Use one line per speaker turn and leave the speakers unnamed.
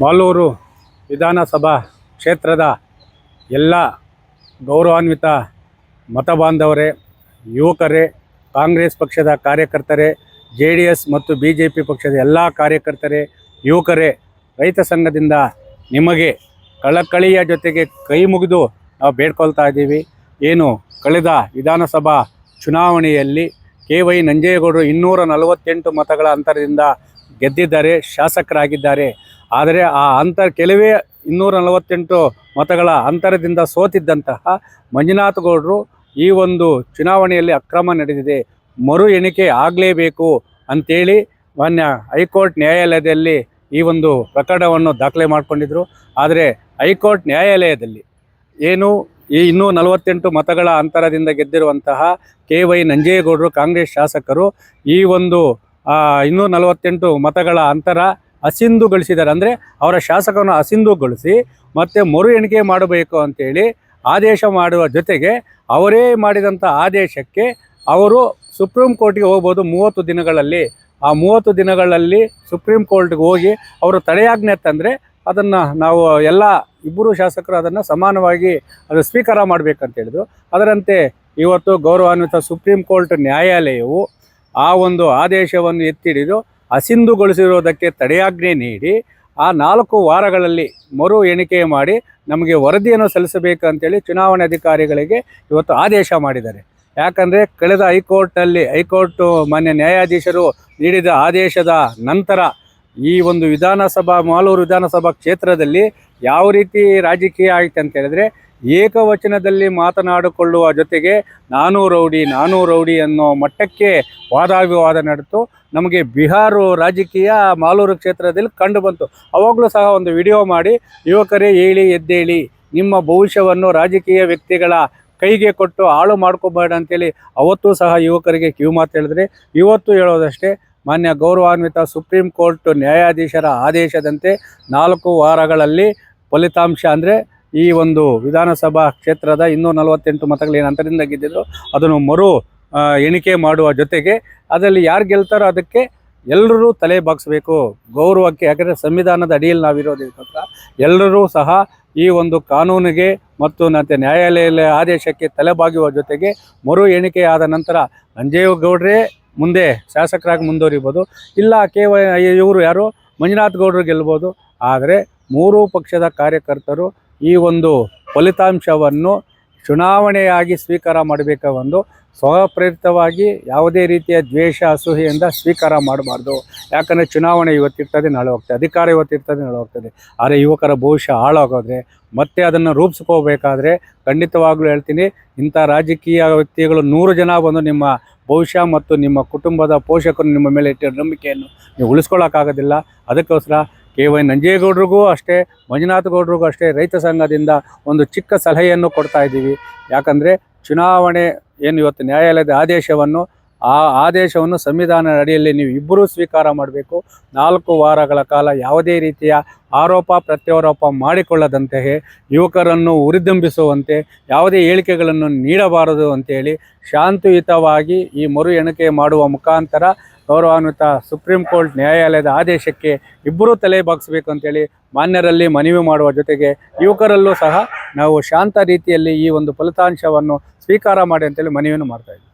ಮಾಲೂರು ವಿಧಾನಸಭಾ ಕ್ಷೇತ್ರದ ಎಲ್ಲ ಗೌರವಾನ್ವಿತ ಮತಬಾಂಧವರೇ ಯುವಕರೇ, ಕಾಂಗ್ರೆಸ್ ಪಕ್ಷದ ಕಾರ್ಯಕರ್ತರೇ, ಜೆ ಡಿ ಎಸ್ ಮತ್ತು ಬಿ ಜೆ ಪಿ ಪಕ್ಷದ ಎಲ್ಲ ಕಾರ್ಯಕರ್ತರೇ, ಯುವಕರೇ, ರೈತ ಸಂಘದಿಂದ ನಿಮಗೆ ಕಳಕಳಿಯ ಜೊತೆಗೆ ಕೈ ಮುಗಿದು ನಾವು ಬೇಡ್ಕೊಳ್ತಾ ಇದ್ದೀವಿ. ಏನು ಕಳೆದ ವಿಧಾನಸಭಾ ಚುನಾವಣೆಯಲ್ಲಿ ಕೆ ವೈ ನಂಜೇಗೌಡರು ಇನ್ನೂರ ನಲವತ್ತೆಂಟು ಮತಗಳ ಅಂತರದಿಂದ ಗೆದ್ದಿದ್ದಾರೆ, ಶಾಸಕರಾಗಿದ್ದಾರೆ. ಆದರೆ ಆ ಅಂತರ ಕೆಲವೇ ಇನ್ನೂರ ನಲವತ್ತೆಂಟು ಮತಗಳ ಅಂತರದಿಂದ ಸೋತಿದ್ದಂತಹ ಮಂಜುನಾಥ್ ಗೌಡರು ಈ ಒಂದು ಚುನಾವಣೆಯಲ್ಲಿ ಅಕ್ರಮ ನಡೆದಿದೆ. ಮರು ಎಣಿಕೆ ಆಗಲೇಬೇಕು ಅಂತೇಳಿ ಮಾನ್ಯ ಹೈಕೋರ್ಟ್ ನ್ಯಾಯಾಲಯದಲ್ಲಿ ಈ ಒಂದು ಪ್ರಕರಣವನ್ನು ದಾಖಲೆ ಮಾಡಿಕೊಂಡಿದ್ದರು ಆದರೆ ಹೈಕೋರ್ಟ್ ನ್ಯಾಯಾಲಯದಲ್ಲಿ ಏನು ಈ ಇನ್ನೂ ನಲವತ್ತೆಂಟು ಮತಗಳ ಅಂತರದಿಂದ ಗೆದ್ದಿರುವಂತಹ ಕೆ ವೈ ನಂಜೇಗೌಡರು ಕಾಂಗ್ರೆಸ್ ಶಾಸಕರು ಈ ಒಂದು ಆ, ಇನ್ನೂ ನಲವತ್ತೆಂಟು ಮತಗಳ ಅಂತರ ಅಸಿಂಧು ಗಳಿಸಿದ್ದಾರೆ ಅಂದರೆ ಅವರ ಶಾಸಕವನ್ನು ಅಸಿಂಧುಗೊಳಿಸಿ ಮತ್ತೆ ಮರು ಎಣಿಕೆ ಮಾಡಬೇಕು ಅಂತೇಳಿ ಆದೇಶ ಮಾಡುವ ಜೊತೆಗೆ ಅವರೇ ಮಾಡಿದಂಥ ಆದೇಶಕ್ಕೆ ಅವರು ಸುಪ್ರೀಂ ಕೋರ್ಟಿಗೆ ಹೋಗ್ಬೋದು ಮೂವತ್ತು ದಿನಗಳಲ್ಲಿ. ಆ ಮೂವತ್ತು ದಿನಗಳಲ್ಲಿ ಸುಪ್ರೀಂ ಕೋರ್ಟ್ಗೆ ಹೋಗಿ ಅವರು ತಡೆಯಾಜ್ಞೆ ತಂದರೆ ಅದನ್ನು ನಾವು ಎಲ್ಲ ಇಬ್ಬರು ಶಾಸಕರು ಅದನ್ನು ಸಮಾನವಾಗಿ ಅದು ಸ್ವೀಕಾರ ಮಾಡಬೇಕಂತ ಹೇಳಿದರು. ಅದರಂತೆ ಇವತ್ತು ಗೌರವಾನ್ವಿತ ಸುಪ್ರೀಂ ಕೋರ್ಟ್ ನ್ಯಾಯಾಲಯವು ಆ ಒಂದು ಆದೇಶವನ್ನು ಎತ್ತಿಡಿದು ಅಸಿಂಧುಗೊಳಿಸಿರುವುದಕ್ಕೆ ತಡೆಯಾಜ್ಞೆ ನೀಡಿ ಆ ನಾಲ್ಕು ವಾರಗಳಲ್ಲಿ ಮರು ಎಣಿಕೆ ಮಾಡಿ ನಮಗೆ ವರದಿಯನ್ನು ಸಲ್ಲಿಸಬೇಕಂತೇಳಿ ಚುನಾವಣೆ ಅಧಿಕಾರಿಗಳಿಗೆ ಇವತ್ತು ಆದೇಶ ಮಾಡಿದ್ದಾರೆ. ಯಾಕಂದರೆ ಕಳೆದ ಹೈಕೋರ್ಟಲ್ಲಿ ಹೈಕೋರ್ಟು ಮಾನ್ಯ ನ್ಯಾಯಾಧೀಶರು ನೀಡಿದ ಆದೇಶದ ನಂತರ ಈ ಒಂದು ವಿಧಾನಸಭಾ ಮಾಲೂರು ವಿಧಾನಸಭಾ ಕ್ಷೇತ್ರದಲ್ಲಿ ಯಾವ ರೀತಿ ರಾಜಕೀಯ ಆಯಿತು ಅಂತ ಹೇಳಿದ್ರೆ ಏಕವಚನದಲ್ಲಿ ಮಾತನಾಡಿಕೊಳ್ಳುವ ಜೊತೆಗೆ ನಾನು ರೌಡಿ ನಾನು ರೌಡಿ ಅನ್ನೋ ಮಟ್ಟಕ್ಕೆ ವಾದಾವಿವಾದ ನಡೆತು ನಮಗೆ ಬಿಹಾರ ರಾಜಕೀಯ ಮಾಲೂರು ಕ್ಷೇತ್ರದಲ್ಲಿ ಕಂಡು ಬಂತು. ಅವಾಗಲೂ ಸಹ ಒಂದು ವಿಡಿಯೋ ಮಾಡಿ, ಯುವಕರೇ ಹೇಳಿ ಎದ್ದೇಳಿ, ನಿಮ್ಮ ಭವಿಷ್ಯವನ್ನು ರಾಜಕೀಯ ವ್ಯಕ್ತಿಗಳ ಕೈಗೆ ಕೊಟ್ಟು ಹಾಳು ಮಾಡ್ಕೋಬೇಡ ಅಂತೇಳಿ ಅವತ್ತೂ ಸಹ ಯುವಕರಿಗೆ ಕಿವಿ ಮಾತು ಹೇಳಿದ್ರೆ, ಇವತ್ತು ಹೇಳೋದಷ್ಟೇ, ಮಾನ್ಯ ಗೌರವಾನ್ವಿತ ಸುಪ್ರೀಂ ಕೋರ್ಟ್ ನ್ಯಾಯಾಧೀಶರ ಆದೇಶದಂತೆ ನಾಲ್ಕು ವಾರಗಳಲ್ಲಿ ಫಲಿತಾಂಶ ಅಂದರೆ ಈ ಒಂದು ವಿಧಾನಸಭಾ ಕ್ಷೇತ್ರದ ಇನ್ನೂರ ನಲವತ್ತೆಂಟು ಮತಗಳು ಏನು ಅಂತರದಿಂದ ಗೆದ್ದಿದ್ರು ಅದನ್ನು ಮರು ಎಣಿಕೆ ಮಾಡುವ ಜೊತೆಗೆ ಅದರಲ್ಲಿ ಯಾರು ಗೆಲ್ತಾರೋ ಅದಕ್ಕೆ ಎಲ್ಲರೂ ತಲೆ ಬಾಗಿಸ್ಬೇಕು. ಗೌರವಕ್ಕೆ, ಯಾಕಂದರೆ ಸಂವಿಧಾನದ ಅಡಿಯಲ್ಲಿ ನಾವಿರೋದಕ್ಕೋಸ್ಕರ ಎಲ್ಲರೂ ಸಹ ಈ ಒಂದು ಕಾನೂನಿಗೆ ಮತ್ತು ಮತ್ತೆ ನ್ಯಾಯಾಲಯದ ಆದೇಶಕ್ಕೆ ತಲೆಬಾಗುವ ಜೊತೆಗೆ ಮರು ಎಣಿಕೆ ಆದ ನಂತರ ನಂಜೇಗೌಡರೇ ಮುಂದೆ ಶಾಸಕರಾಗಿ ಮುಂದುವರಿಬೋದು. ಇಲ್ಲ ಕೇವಲ ಇವರು ಯಾರು ಮಂಜುನಾಥ್ ಗೌಡರು ಗೆಲ್ಬೋದು. ಆದರೆ ಮೂರೂ ಪಕ್ಷದ ಕಾರ್ಯಕರ್ತರು ಈ ಒಂದು ಫಲಿತಾಂಶವನ್ನು ಚುನಾವಣೆಯಾಗಿ ಸ್ವೀಕಾರ ಮಾಡಬೇಕ ಒಂದು ಸ್ವಪ್ರೇರಿತವಾಗಿ ಯಾವುದೇ ರೀತಿಯ ದ್ವೇಷ ಅಸೂಹೆಯಿಂದ ಸ್ವೀಕಾರ ಮಾಡಬಾರ್ದು. ಯಾಕಂದರೆ ಚುನಾವಣೆ ಇವತ್ತಿರ್ತದೆ ನಾಳೆ ಹೋಗ್ತದೆ. ಅಧಿಕಾರ ಇವತ್ತಿರ್ತದೆ ನಾಳೆ ಹೋಗ್ತದೆ. ಆದರೆ ಯುವಕರ ಭವಿಷ್ಯ ಹಾಳಾಗೋದ್ರೆ, ಮತ್ತೆ ಅದನ್ನು ರೂಪಿಸ್ಕೋಬೇಕಾದ್ರೆ ಖಂಡಿತವಾಗ್ಲೂ ಹೇಳ್ತೀನಿ, ಇಂಥ ರಾಜಕೀಯ ವ್ಯಕ್ತಿಗಳು ನೂರು ಜನ ಬಂದು ನಿಮ್ಮ ಭವಿಷ್ಯ ಮತ್ತು ನಿಮ್ಮ ಕುಟುಂಬದ ಪೋಷಕರು ನಿಮ್ಮ ಮೇಲೆ ಇಟ್ಟಿರೋ ನಂಬಿಕೆಯನ್ನು ನೀವು ಉಳಿಸ್ಕೊಳ್ಳೋಕ್ಕಾಗೋದಿಲ್ಲ ಅದಕ್ಕೋಸ್ಕರ ಕೆ ವೈ ನಂಜೇಗೌಡರಿಗೂ ಅಷ್ಟೇ, ಮಂಜುನಾಥ ಗೌಡ್ರಿಗೂ ಅಷ್ಟೇ ರೈತ ಸಂಘದಿಂದ ಒಂದು ಚಿಕ್ಕ ಸಲಹೆಯನ್ನು ಕೊಡ್ತಾ ಇದ್ದೀವಿ. ಯಾಕಂದರೆ ಚುನಾವಣೆ ಏನು ಇವತ್ತು ನ್ಯಾಯಾಲಯದ ಆದೇಶವನ್ನು ಆ ಆದೇಶವನ್ನು ಸಂವಿಧಾನದ ಅಡಿಯಲ್ಲಿ ನೀವು ಇಬ್ಬರೂ ಸ್ವೀಕಾರ ಮಾಡಬೇಕು. ನಾಲ್ಕು ವಾರಗಳ ಕಾಲ ಯಾವುದೇ ರೀತಿಯ ಆರೋಪ, ಪ್ರತ್ಯಾರೋಪ ಮಾಡಿಕೊಳ್ಳದಂತೆಯೇ ಯುವಕರನ್ನು ಉರಿದುಂಬಿಸುವಂತೆ ಯಾವುದೇ ಹೇಳಿಕೆಗಳನ್ನು ನೀಡಬಾರದು ಅಂತೇಳಿ ಶಾಂತಿಯುತವಾಗಿ ಈ ಮರು ಎಣಿಕೆ ಮಾಡುವ ಮುಖಾಂತರ ಗೌರವಾನ್ವಿತ ಸುಪ್ರೀಂ ಕೋರ್ಟ್ ನ್ಯಾಯಾಲಯದ ಆದೇಶಕ್ಕೆ ಇಬ್ಬರೂ ತಲೆ ಬಾಗಿಸಬೇಕು ಅಂತೇಳಿ ಮಾನ್ಯರಲ್ಲಿ ಮನವಿ ಮಾಡುವ ಜೊತೆಗೆ ಯುವಕರಲ್ಲೂ ಸಹ ನಾವು ಶಾಂತ ರೀತಿಯಲ್ಲಿ ಈ ಒಂದು ಫಲಿತಾಂಶವನ್ನು ಸ್ವೀಕಾರ ಮಾಡಿ ಅಂತೇಳಿ ಮನವಿಯನ್ನು ಮಾಡ್ತಾ